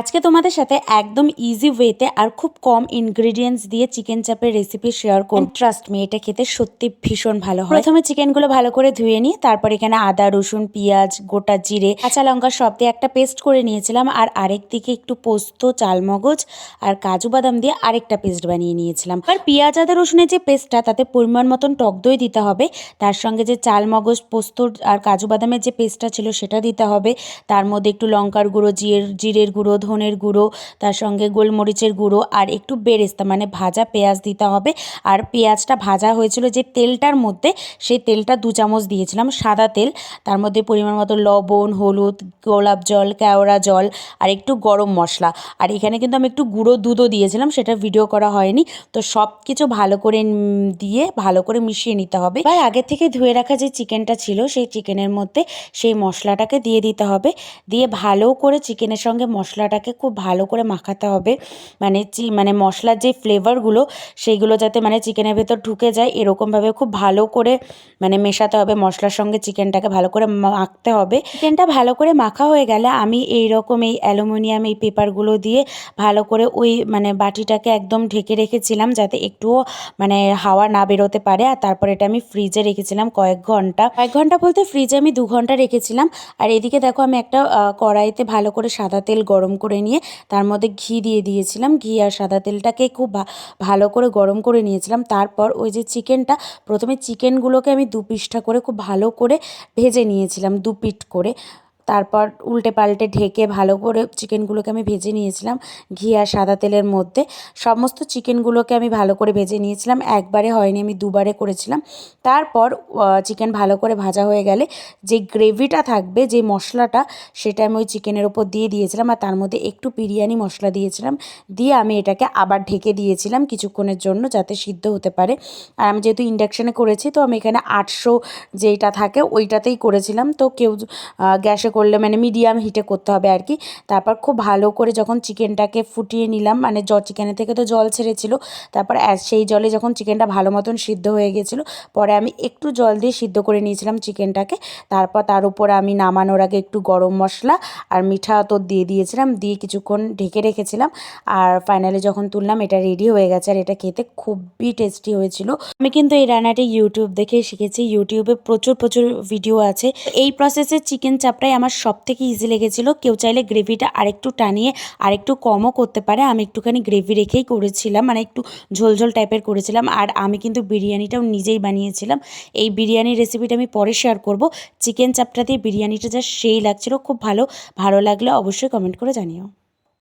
আজকে তোমাদের সাথে একদম ইজি ওয়েতে আর খুব কম ইনগ্রেডিয়েন্টস দিয়ে চিকেন চাপের রেসিপি শেয়ার করব। ট্রাস্ট মি এটা খেতে সত্যি ভীষণ ভালো হয়। প্রথমে চিকেনগুলো ভালো করে ধুয়ে নিই, তারপর এখানে আদা, রসুন, পেঁয়াজ, গোটা জিরে, কাঁচা লঙ্কা সব দিয়ে একটা পেস্ট করে নিয়েছিলাম, আর আরেক দিকে একটু পোস্ত, চালমগজ, আর কাজু বাদাম দিয়ে আরেকটা পেস্ট বানিয়ে নিয়েছিলাম। আর পেঁয়াজ, আদা, রসুনের যে পেস্টটা তাতে পরিমাণ মতন টক দই দিতে হবে, তার সঙ্গে যে চালমগজ, পোস্ত, আর কাজু বাদামের যে পেস্টটা ছিল সেটা দিতে হবে, তার মধ্যে একটু লঙ্কার গুঁড়ো জিরের জিরের গুঁড়ো ধনের গুঁড়ো, তার সঙ্গে গোলমরিচের গুঁড়ো আর একটু বেরেস্তা মানে ভাজা পেঁয়াজ দিতে হবে। আর পেঁয়াজটা ভাজা হয়েছিল যে তেলটার মধ্যে, সেই তেলটা দু চামচ দিয়েছিলাম, সাদা তেল। তার মধ্যে পরিমাণ মতো লবণ, হলুদ, গোলাপ জল, কেওড়া জল আর একটু গরম মশলা। আর এখানে কিন্তু আমি একটু গুঁড়ো দুধও দিয়েছিলাম, সেটা ভিডিও করা হয়নি। তো সব কিছু ভালো করে দিয়ে ভালো করে মিশিয়ে নিতে হবে। এবার আগে থেকে ধুয়ে রাখা যে চিকেনটা ছিল, সেই চিকেনের মধ্যে সেই মশলাটাকে দিয়ে দিতে হবে। দিয়ে ভালো করে চিকেনের সঙ্গে মশলাটাকে খুব ভালো করে মাখাতে হবে। মানে চি- মানে মশলার যে ফ্লেভারগুলো সেইগুলো যাতে মানে চিকেনের ভেতর ঢুকে যায় এরকমভাবে খুব ভালো করে মানে মেশাতে হবে। মশলার সঙ্গে চিকেনটাকে ভালো করে মাখতে হবে। চিকেনটা ভালো করে মাখা হয়ে গেলে আমি এই রকম এই অ্যালুমিনিয়াম, এই পেপারগুলো দিয়ে ভালো করে ওই মানে বাটিটাকে একদম ঢেকে রেখেছিলাম যাতে একটুও মানে হাওয়া না বেরোতে পারে। আর তারপর এটা আমি ফ্রিজে রেখেছিলাম কয়েক ঘণ্টা। কয়েক ঘণ্টা বলতে ফ্রিজে আমি দু ঘণ্টা রেখেছিলাম। আর এদিকে দেখো আমি একটা কড়াইতে ভালো করে সাদা তেল গরম করে নিয়ে তার মধ্যে ঘি দিয়ে দিয়েছিলাম। ঘি আর সাদা তেলটাকে খুব ভালো করে গরম করে নিয়েছিলাম। তারপর ওই যে চিকেনটা, প্রথমে চিকেনগুলোকে আমি দু পিসটা করে খুব ভালো করে ভেজে নিয়েছিলাম, দু পিঠ করে। তারপর উল্টে পাল্টে ঢেকে ভালো করে চিকেনগুলোকে আমি ভেজে নিয়েছিলাম ঘি আর সাদা তেলের মধ্যে। সমস্ত চিকেনগুলোকে আমি ভালো করে ভেজে নিয়েছিলাম, একবারে হয়নি, আমি দুবারে করেছিলাম। তারপর চিকেন ভালো করে ভাজা হয়ে গেলে যে গ্রেভিটা থাকবে, যে মশলাটা, সেটা আমি ওই চিকেনের ওপর দিয়ে দিয়েছিলাম আর তার মধ্যে একটু বিরিয়ানি মশলা দিয়েছিলাম। দিয়ে আমি এটাকে আবার ঢেকে দিয়েছিলাম কিছুক্ষণের জন্য যাতে সিদ্ধ হতে পারে। আর আমি যেহেতু ইন্ডাকশানে করেছি, তো আমি এখানে আটশো যেইটা থাকে ওইটাতেই করেছিলাম। তো কেউ গ্যাসে করলে মানে মিডিয়াম হিটে করতে হবে আর কি। তারপর খুব ভালো করে যখন চিকেনটাকে ফুটিয়ে নিলাম মানে জ চিকেনের থেকে তো জল ছেড়েছিল, তারপর সেই জলে যখন চিকেনটা ভালো মতন সিদ্ধ হয়ে গেছিল, পরে আমি একটু জল দিয়ে সিদ্ধ করে নিয়েছিলাম চিকেনটাকে তারপর তার উপরে আমি নামানোর আগে একটু গরম মশলা আর মিঠা তো দিয়ে দিয়েছিলাম, দিয়ে কিছুক্ষণ ঢেকে রেখেছিলাম। আর ফাইনালি যখন তুললাম, এটা রেডি হয়ে গেছে আর এটা খেতে খুবই টেস্টি হয়েছিল। আমি কিন্তু এই রান্নাটি ইউটিউব দেখে শিখেছি। ইউটিউবে প্রচুর প্রচুর ভিডিও আছে। এই প্রসেসে চিকেন চাপটাই আমার সব থেকে ইজি লেগেছিলো। কেউ চাইলে গ্রেভিটা আরেকটু টানিয়ে, আরেকটু কমও করতে পারে। আমি একটুখানি গ্রেভি রেখেই করেছিলাম মানে একটু ঝোলঝোল টাইপের করেছিলাম। আর আমি কিন্তু বিরিয়ানিটাও নিজেই বানিয়েছিলাম। এই বিরিয়ানি রেসিপিটা আমি পরে শেয়ার করব। চিকেন চাপটা দিয়ে বিরিয়ানিটা যা সেই লাগছিল। খুব ভালো ভালো লাগলে অবশ্যই কমেন্ট করে জানিও।